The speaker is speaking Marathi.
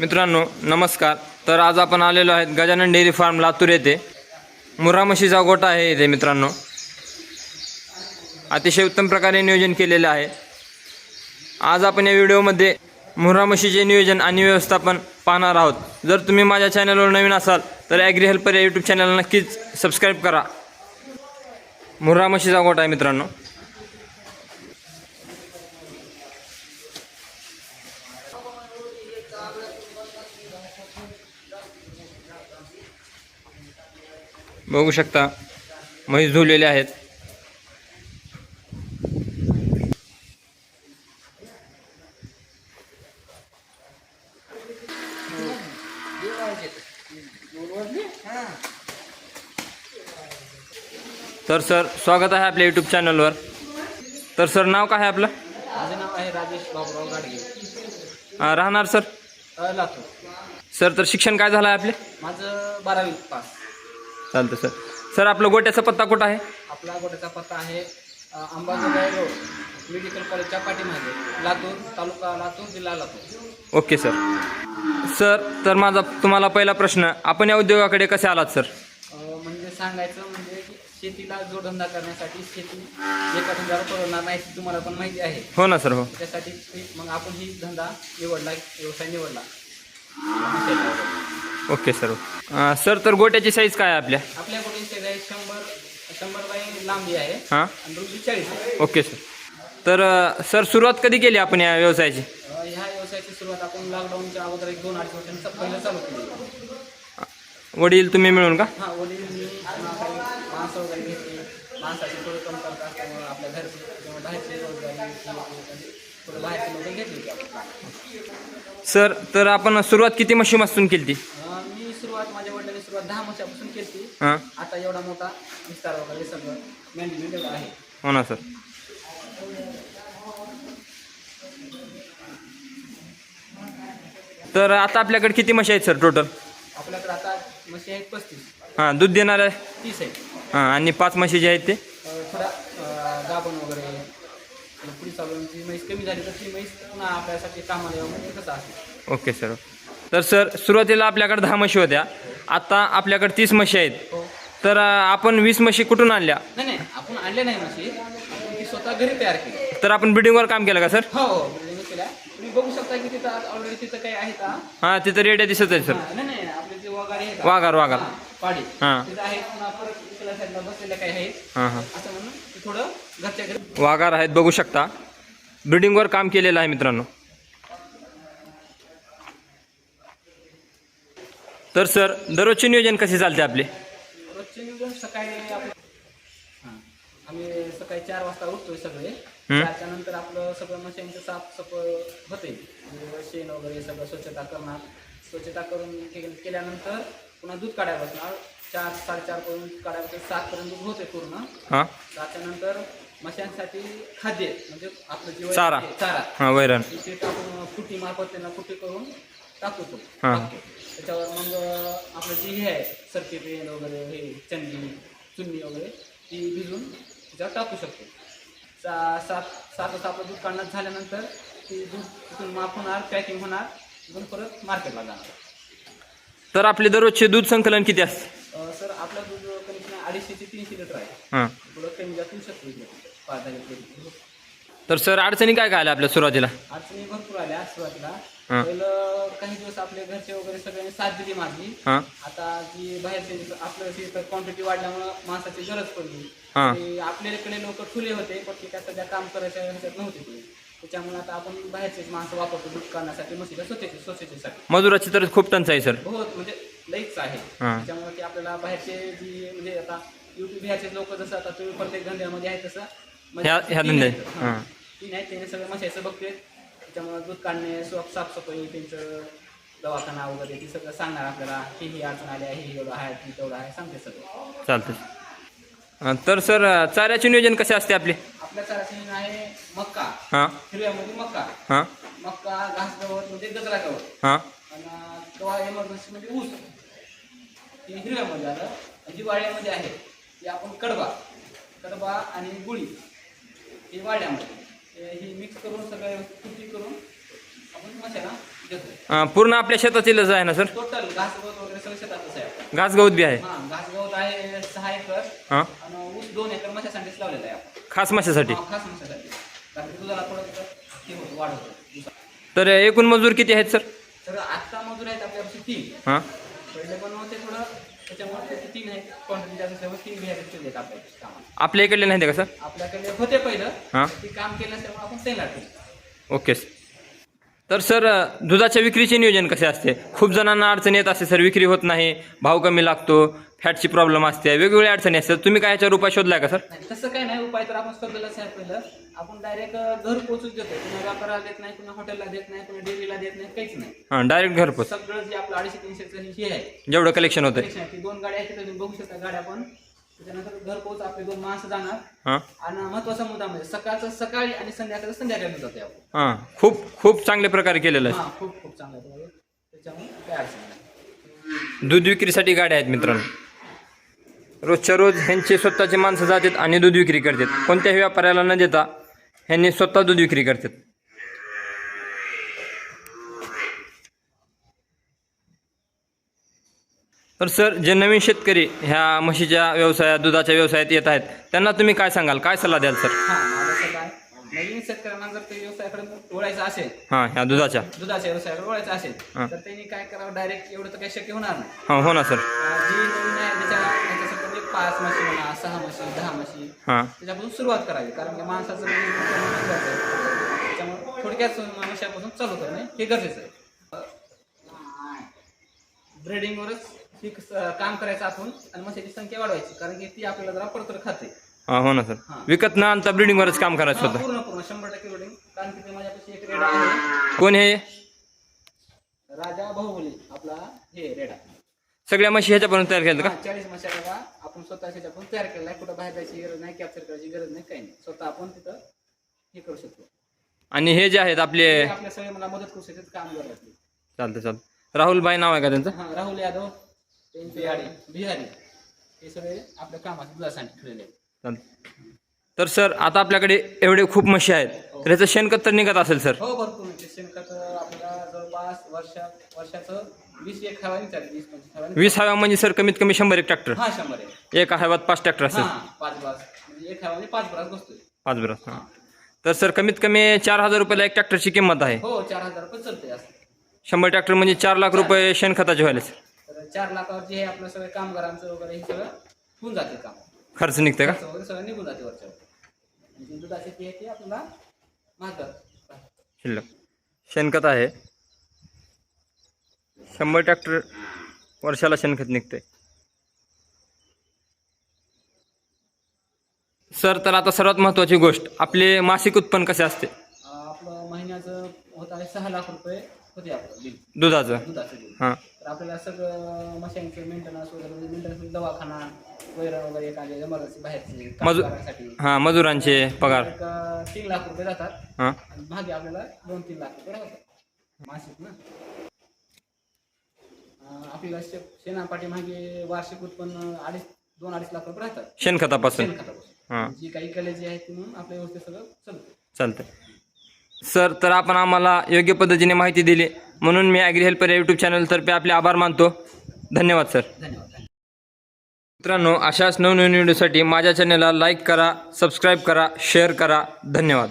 मित्रांनो नमस्कार. तर आज आपण आलेलो आहेत गजानन डेअरी फार्म लातूर येथे. मुर्रा म्हशीचा गोठा आहे इथे मित्रांनो. अतिशय उत्तम प्रकारे नियोजन केलेले आहे. आज आपण या व्हिडिओमध्ये मुर्रा म्हशीचे नियोजन आणि व्यवस्थापन पाहणार आहोत. जर तुम्ही माझ्या चॅनलवर नवीन असाल तर ॲग्री हेल्पर या यूट्यूब चॅनलला नक्कीच सबस्क्राईब करा. मुर्रा म्हशीचा गोठा आहे मित्रांनो. बघू शकता म्हैस धुलेले आहेत. तर सर स्वागत आहे आपल्या यूट्यूब चॅनलवर तर सर नाव काय आहे आपलं? माझं नाव आहे राजेश बाबुराव गाडगे. राहणार सर? लातूर. सर तर शिक्षण काय झालं आहे आपले? माझं बारावी पास. चालतं सर. सर आपलं गोट्याचा पत्ता कुठं आहे? आपला गोट्याचा पत्ता आहे अ, अंबाजोगाई रोड मेडिकल कॉलेजच्या पाठीमागे लातूर तालुका लातूर जिल्हा लातूर. Okay sir. सर तर माझा तुम्हाला पहिला प्रश्न आपण या उद्योगाकडे कसे आलात सर? अ, म्हणजे सांगायचं म्हणजे की शेतीला जोडधंदा करण्यासाठी शेती एका धंद्यावर परवडणार नाही हे तुम्हाला पण माहिती आहे. हो ना सर हो. त्यासाठी ते- मग आपण ही धंदा निवडला व्यवसाय निवडला. Okay sir. अं, सर तर गोट्याची साईज काय आहे आपल्या? आपल्याकडे सगळे शंभर शंभर बाय लांबी आहे. हां? आणि रुंदी चाळीस आहे. Okay sir. तर अं, सर सुरुवात कधी केली आपण या व्यवसायाची? अ, ह्या व्यवसायाची सुरुवात आपण लॉकडाऊनच्या अगोदर एक दोन अडीच वर्षांचा पहिलं चालू केली. वडील तुम्ही मिळून का? हा वडील मी पुन्हा काही माणसं वगैरे घेतली माणसाची थोडी कमतरता असल्यामुळे आपल्या घरचे किंवा बाहेरचे रोजगारी थोडं बाहेरचे लोक घेतली. होती आपण. सर तर आपण सुरुवात किती म्हशीपासून केली ती अ, सुरुवात माझ्या वडिलांनी सुरुवात दहा वर्षापासून केली हां? आता एवढा मोठा विस्तार वगैरे सगळं मॅनेजमेंट एवढं आहे. हो ना सर. तर आता आपल्याकडे किती म्हशी आहेत सर टोटल आपल्याकडे आता म्हशी आहेत पस्तीस. हां दूध देणाऱ्या तीस आहेत. हां आणि पाच म्हशी जे आहेत ते? अ, थोडा अ, गाभण वगैरे. पुढे चालून जी म्हैस कमी झाली तर ती म्हैस पुन्हा आपल्यासाठी कामाला येऊन म्हणजे कसं असेल? Okay sir. तर सर सुरुवातीला आपल्याकडे दहा म्हशी होत्या. आता आपल्याकडे तीस म्हशी आहेत. हो तर अं, आपण वीस म्हशी कुठून आणल्या? नाही नाही आपण आणले नाही म्हशी. आपण ती स्वतः घरी तयार केली. तर आपण बिल्डिंगवर काम केलं का सर? हो हो बिल्डिंग केल्या तुम्ही बघू शकता की तिथं ऑलरेडी तिथं काही आहे का हां तिथं रेड्या दिसत आहेत सर. हा, नाही नाही आपले जे वगारी आहे का? वाघार वाघार. हा, पाडी. हां. तिथं आहे पुन्हा परत इकडल्या साईडला बसलेल्या काही आहेत. हां हां. असं म्हणून ते थोडं घरच्या घरी वाघार आहेत बघू शकता. बिल्डिंगवर काम केलेलं आहे मित्रांनो. तर सर दररोजचे नियोजन कसे चालते आपले? रोजचे नियोजन सकाळी हां आम्ही सकाळी चार वाजता उठतोय सगळे. चारच्या नंतर आपलं सगळं मशीनचं साफसफ होते. म्हणजे शेण वगैरे सगळं स्वच्छता करणार. स्वच्छता करून के- केल्यानंतर पुन्हा दूध काढायला बसणार. चार साडेचार पर्यंत काढायला बसणार सातपर्यंत दूध होते पूर्ण. हां. सातच्या नंतर मशांसाठी खाद्य म्हणजे आपलं जे चारा. चारा. हां वैरण. ते टाकून फुटी मार्फत त्यांना फुटी करून टाकतो. हां. टाकतो. त्याच्यावर मग आपलं जे हे आहे सरकी पेन वगैरे हे चंदी चुन्नी वगैरे ती भिजून त्याच्यावर टाकू शकतो. सा सात सात वाजता आपलं दूध काढण्यात झाल्यानंतर ती दूध तिथून माफ होणार पॅकिंग होणार तिथून परत मार्केटला जाणार. तर आपले दररोजचे दूध संकलन किती असते? अं, सर आपलं दूध कमीत कमी अडीचशे ते तीनशे लिटर आहे. हां. थोडं कमी जास्त होऊ शकतो इकडे पाच दहा लिटर. तर सर अडचणी काय काय आल्या आपल्या सुरुवातीला? अडचणी भरपूर आल्या सुरुवातीला. पहिलं काही दिवस आपले घरचे वगैरे सगळ्यांनी साथ दिली माझी हां आता जी बाहेरचे आपलं क्वांटिटी वाढल्यामुळं माणसाची गरज पडली हां. ते आपल्याकडे लोक ठुले होते पण ते काय सध्या काम करायच्या ह्याच्यात नव्हते ते त्याच्यामुळे आता आपण बाहेरचेच माणसं वापरतो दूध काढण्यासाठी म्हशीला स्वच्छते स्वच्छतेसाठी मजुराची तर खूप टंचाई सर बहुत म्हणजे लईच आहे हां. त्याच्यामुळे ते आपल्याला बाहेरचे जी म्हणजे आता युट्यूब ह्याचे लोक जसं आता तुम्ही प्रत्येक धंद्यामध्ये आहे तसं म्हणजे ह्या- ह्या धंद्यात. हां. हां. तीन आहेत त्याने सगळं म्हशायचं बघते त्याच्यामुळे दूध काढणे साफ साफसफाई त्यांचं दवाखाना वगैरे ती सगळं सांगणार आपल्याला ही ही अडचण आली आहे ही एवढं आहे ती तेवढं आहे सांगते सगळं. चालतं तर सर चाऱ्याचे नियोजन कसे असते आपले? आपल्या चाराची आहे मक्का. हां. हिरव्यामध्ये मक्का. हां. मक्का घास गवत म्हणजे गजरा गवत. हां. आणि एमर्जन्सी म्हणजे ऊस. ही हिरव्यामध्ये आलं. आणि जी वाड्यामध्ये आहे. ती आपण कडबा. कडबा आणि गुळी. ही वाड्यामध्ये. हे- मिक्स करून सगळं कुटी करून आपण देतो. पूर्ण आपल्या शेतातीलच आहे ना सर? टोटल घास गवत वगैरे सगळं शेतातच आहे. घास गवत बी आहे? घास गवत आहे सहा एकर हां? आणि ऊस दोन एकर मशासाठीच लावलेला आहे खास माशासाठी? हा, खास मशासाठी. कारण की दुधाला थोडं तिथं हे होतं वाढ होतं. ऊसात. तर एकूण मजूर किती आहेत सर? तर आत्ता मजूर आहेत आपल्यापाशी तीन. हां पहिले पण होते थोडं त्याच्यामुळे त्याचे तीन क्वांटिटी असल्यामुळे तीन केले आपल्या आपल्या इकडले नाही ते का सर? आपल्याकडे होते पहिलं. हां. ते काम केलं असल्यामुळे आपण ओके तर सर दुधाच्या विक्रीचे नियोजन कसे असते? खूप जणांना अडचणी येत असते सर विक्री होत नाही भाव कमी लागतो फॅटची प्रॉब्लेम असते. वेगवेगळ्या अडचणी असतात. तुम्ही काय याच्यावर उपाय शोधलाय का सर? तसं काय नाही. उपाय तर आपण शोधलेलंच आहे पहिलं. आपण डायरेक्ट घर पोचूच देतो. कुणा व्यापाराला देत नाही कुणा हॉटेलला देत नाही कुणा डेअरीला देत नाही काहीच नाही. हां डायरेक्ट घरपोच सगळं जे आपलं अडीचशे तीनशेचं हे आहे. जेवढं कलेक्शन होतं दोन गाड्या आहेत तुम्ही बघू शकता गाड्या पण. त्याच्यानंतर आपले दोन माणसं जाणार. हां. आणि महत्त्वाचा मुद्दा म्हणजे सकाळचं सकाळी आणि संध्याकाळचं संध्याकाळी जाते आपण हां खूप खूप चांगल्या प्रकारे केलेलं आहे. हा खूप खूप चांगलं आहे त्यामुळे त्याच्यामुळे काय अडचण नाही. दूध विक्रीसाठी गाड्या आहेत मित्रांनो. रोजच्या रोज ह्यांचे स्वतःचे माणसं जातात आणि दूध विक्री करतात. कोणत्याही व्यापाऱ्याला न देता ह्यांनी स्वतः दूध विक्री करतात. तर सर जे नवीन शेतकरी ह्या म्हशीच्या व्यवसायात दुधाच्या व्यवसायात येत आहेत त्यांना तुम्ही काय सांगाल? काय सल्ला द्याल सर? हा माझं असं काय नवीन शेतकऱ्यांना जर ते व्यवसायाकडे वळायचं असेल हां ह्या दुधाच्या. दुधाच्या व्यवसायाकडे वळायचं असेल हा. तर त्यांनी काय करावं? डायरेक्ट एवढं तर काही शक्य होणार नाही. हां हो ना सर. अं, जी नवीन आहे त्याच्या त्याच्यासाठी पाच म्हशी म्हणा सहा म्हशी दहा म्हशी हां. त्याच्यापासून सुरुवात करावी. कारण की माणसाचं उत्पन्न त्याच्यामुळे थोडक्यात मशापासून चालू करणे हे गरजेचं आहे. ब्रेडिंगवरच ही काम करायचं आपण आणि मशाची संख्या वाढवायची. कारण की ती आपल्याला जरा परतर खाते. हां हो ना सर. विकत न आणता ब्रिडिंगवरच काम करायचं हा, होतं. पूर्ण पूर्ण. शंभर टक्के ब्रेडिंग कारण की ते माझ्यापाशी एक रेडा आहे. कोण हे? राजा बहुबली आपला हे रेडा. सगळ्या म्हशी ह्याच्यापर्यंत तयार केलं का? हा, चाळीस मशाला आपण स्वतः त्याच्यातून तयार केलेला आहे कुठं बाहेर जायची गरज नाही कॅप्चर करायची गरज नाही काही नाही. स्वतः आपण तिथं हे करू शकतो. आणि हे जे आहेत आपले ते आपल्या सगळे मला मदत करू शकतात काम करायला चालतं चालतं राहुल भाई नाव आहे का त्यांचं? हा राहुल यादव ते बिहारी. बिहारी. हे सगळे आपल्या कामात दुधासाठी ठेवलेले आहेत. चालतं तर सर आता आपल्याकडे एवढे खूप म्हशी आहेत. तर ह्याचं शेणखत तर निघत असेल सर? हो भरपूर म्हणजे शेणखत आपल्याला जवळपास वर्षा वर्षाचं वीस एक वीस पंचवीस वीस हव्या म्हणजे सर कमीत कमी शंभर एक ट्रॅक्टर हा शंभर आहे एका हव्यात पाच ट्रॅक्टर असेल. हा पाच ब्रास म्हणजे एक हवानी पाच ब्रास बसतोय. पाच बरं हां. तर सर कमीत कमी चार हजार रुपयाला एक ट्रॅक्टरची किंमत आहे. हो चार हजार रुपये चालतंय असं. शंभर ट्रॅक्टर म्हणजे चार लाख रुपये शेणखताचे व्हायला तर चार लाखावर जे आहे आपलं सगळं कामगारांचं वगैरे हे सगळं होऊन जाते काम. खर्च निघते का? खर्च वगैरे सगळं निघून जाते वरच्या दुधाचे ते आहे ते आपल्याला महागात शिल्लक. शेणखत आहे. शंभर ट्रॅक्टर वर्षाला शेणखत निघते सर तर आता सर्वात महत्त्वाची गोष्ट आपले मासिक उत्पन्न कसे असते? आपलं महिन्याचं होत आहे सहा लाख रुपये. होते आपलं बिल. दुधाचं? दुधाचं बिल. हां. तर आपल्याला सगळं मशांचं मेंटेनन्स वगैरे म्हणजे मेंटेनन्स दवाखाना वैरण वगैरे एखाद्या इमर्जन्सी बाहेरची मजू- हां मजुरांचे पगार. एक, अं, तीन लाख रुपये जातात. हां. आणि भागी आपल्याला दोन तीन लाख रुपये राहतात. मासिक ना? अं, आपल्याला शे शेणापाठी मागे वार्षिक उत्पन्न अडीच दोन अडीच लाख रुपये राहतात. शेणखतापासून. शेणखतापासून. हां. जी काही कले जी आहेत ती म्हणून आपल्या व्यवस्थित सगळं चालतं. चालतंय. सर तर आपण आम्हाला योग्य पद्धतीने माहिती दिली. म्हणून मी ॲग्री हेल्पर या यूट्यूब चॅनलतर्फे आपले आभार मानतो. धन्यवाद सर. मित्रांनो अशाच नवनवीन व्हिडिओसाठी माझ्या चॅनलला लाईक करा सबस्क्राईब करा शेअर करा. धन्यवाद.